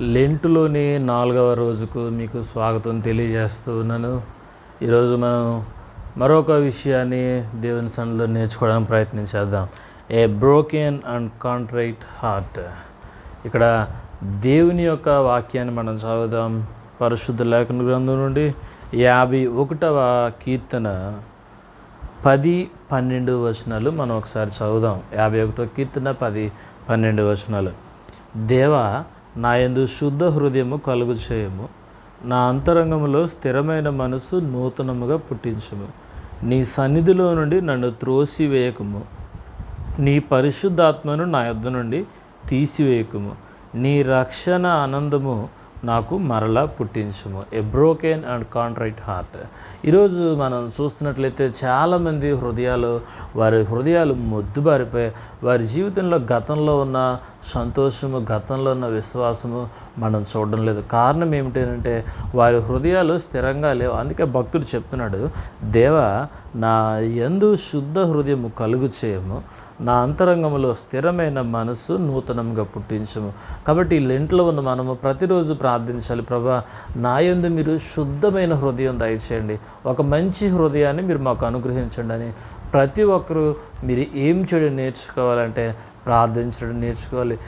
లెంటులోని నాలుగవ రోజుకు మీకు స్వాగతం తెలియజేస్తూ ఉన్నాను. ఈరోజు మనం మరొక విషయాన్ని దేవుని సన్నిలో నేర్చుకోవడానికి ప్రయత్నించేద్దాం a broken and contrite heart ఇక్కడ దేవుని యొక్క వాక్యాన్ని మనం చదువుదాం. పరిశుద్ధ లేఖన గ్రంథం నుండి యాభై ఒకటవ కీర్తన పది పన్నెండు వచనాలు మనం ఒకసారి చదువుదాం. యాభై ఒకటో కీర్తన పది పన్నెండు వచనాలు. దేవా నా యందు శుద్ధ హృదయము కలుగు చేయము. నా అంతరంగములో స్థిరమైన మనసు నూతనముగా పుట్టించుము. నీ సన్నిధిలో నుండి నన్ను త్రోసివేయకము. నీ పరిశుద్ధాత్మను నా యొద్ద నుండి తీసివేయకము. నీ రక్షణ ఆనందము నాకు మరలా పుట్టించుము. A broken and contrite heart ఈరోజు మనం చూస్తున్నట్లయితే చాలామంది హృదయాలు వారి హృదయాలు మొద్దుబారిపోయి వారి జీవితంలో గతంలో ఉన్న సంతోషము గతంలో ఉన్న విశ్వాసము మనం చూడడం లేదు. కారణం ఏమిటంటే వారి హృదయాలు స్థిరంగా లేవు. అందుకే భక్తుడు చెప్తున్నాడు దేవా నా ఎందు శుద్ధ హృదయము కలుగు చేయము నా అంతరంగంలో స్థిరమైన మనసు నూతనంగా పుట్టించము. కాబట్టి ఈ లెంట్లో ఉన్న మనము ప్రతిరోజు ప్రార్థించాలి ప్రభా నా యందు మీరు శుద్ధమైన హృదయం దయచేయండి. ఒక మంచి హృదయాన్ని మీరు మాకు అనుగ్రహించండి అని ప్రతి ఒక్కరూ మీరు ఏం చెడు నేర్చుకోవాలంటే ప్రార్థించడం నేర్చుకోవాలి.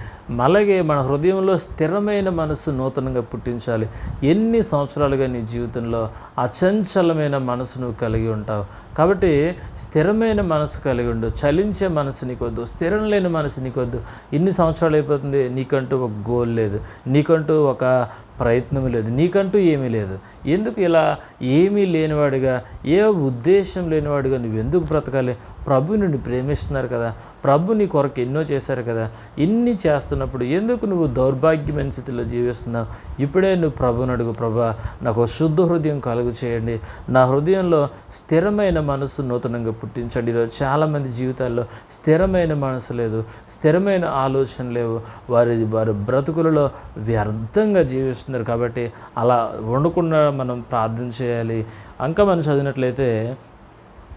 అలాగే మన హృదయంలో స్థిరమైన మనసు నూతనంగా పుట్టించాలి. ఎన్ని సంవత్సరాలుగా నీ జీవితంలో అచంచలమైన మనసు నువ్వు కలిగి ఉంటావు. కాబట్టి స్థిరమైన మనసు కలిగి ఉండు. చలించే మనసు నీకొద్దు. స్థిరం లేని మనసు నీకొద్దు. ఇన్ని సంవత్సరాలు అయిపోతుంది. నీకంటూ ఒక గోల్ లేదు. నీకంటూ ఒక ప్రయత్నం లేదు. నీకంటూ ఏమీ లేదు. ఎందుకు ఇలా ఏమీ లేనివాడిగా ఏ ఉద్దేశం లేనివాడిగా నువ్వు ఎందుకు బ్రతకాలి? ప్రభు నుండి ప్రేమిస్తున్నారు కదా. ప్రభు నీ కొరకు ఎన్నో చేశారు కదా. ఇన్ని చేస్తున్నప్పుడు ఎందుకు నువ్వు దౌర్భాగ్యమైన స్థితిలో జీవిస్తున్నావు? ఇప్పుడే నువ్వు ప్రభుని అడుగు ప్రభా నాకు శుద్ధ హృదయం కలుగు చేయండి. నా హృదయంలో స్థిరమైన మనసు నూతనంగా పుట్టించండి. ఈరోజు చాలామంది జీవితాల్లో స్థిరమైన మనసు లేదు స్థిరమైన ఆలోచన లేవు. వారి వారి బ్రతుకులలో వ్యర్థంగా జీవిస్తున్నారు. కాబట్టి అలా వండకుండా మనం ప్రార్థన చేయాలి. ఇంకా మనం చదివినట్లయితే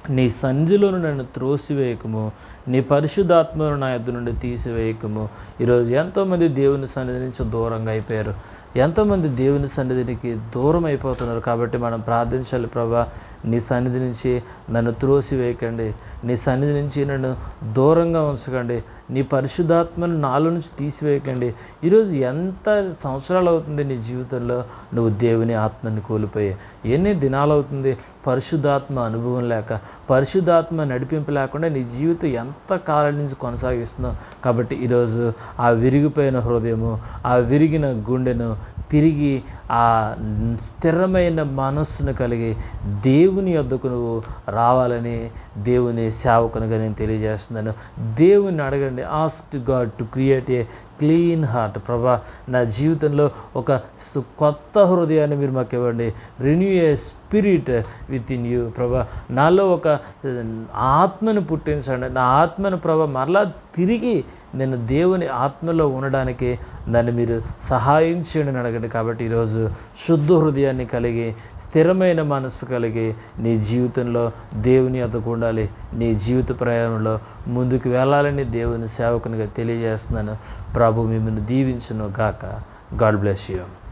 నీ సంధిలోను నన్ను త్రోసివేయకము నీ పరిశుద్ధాత్మను నా ఎద్దు నుండి తీసివేయకము. ఈరోజు ఎంతోమంది దేవుని సన్నిధి నుంచి దూరంగా అయిపోయారు. ఎంతోమంది దేవుని సన్నిధికి దూరం అయిపోతున్నారు కాబట్టి మనం ప్రార్థించాలి ప్రభా. నీ సన్నిధి నుంచి నన్ను త్రోసివేయకండి. నీ సన్నిధి నుంచి నన్ను దూరంగా ఉంచకండి. నీ పరిశుద్ధాత్మను నాలో నుంచి తీసివేయకండి. ఈరోజు ఎంత సంవత్సరాలు అవుతుంది నీ జీవితంలో? నువ్వు దేవుని ఆత్మని కోల్పోయి ఎన్ని దినాలు అవుతుంది? పరిశుద్ధాత్మ అనుభవం లేక పరిశుద్ధాత్మ నడిపింపు లేకుండా నీ జీవితం ఎంత కాలం నుంచి కొనసాగిస్తున్నావు కాబట్టి ఈరోజు ఆ విరిగిపోయిన హృదయము ఆ విరిగిన గుండెను తిరిగి ఆ స్థిరమైన మనస్సును కలిగి దేవుని యొద్దకు నువ్వు రావాలని దేవుని సేవకునిగా నేను తెలియజేస్తున్నాను. దేవుని అడగండి. Ask God to create a clean heart ప్రభా నా జీవితంలో ఒక కొత్త హృదయాన్ని మీరు మాకు ఇవ్వండి. Renew a spirit within you ప్రభా నాలో ఒక ఆత్మను పుట్టించండి. నా ఆత్మను ప్రభా మరలా తిరిగి నేను దేవుని ఆత్మలో ఉండడానికి దాన్ని మీరు సహాయం చేయండి అని అడగండి. కాబట్టి ఈరోజు శుద్ధ హృదయాన్ని కలిగి స్థిరమైన మనస్సు కలిగి నీ జీవితంలో దేవుని అతకు ఉండాలి. నీ జీవిత ప్రయాణంలో ముందుకు వెళ్ళాలని దేవుని సేవకునిగా తెలియజేస్తున్నాను. ప్రభు మిమ్మల్ని దీవించును గాక. God bless you.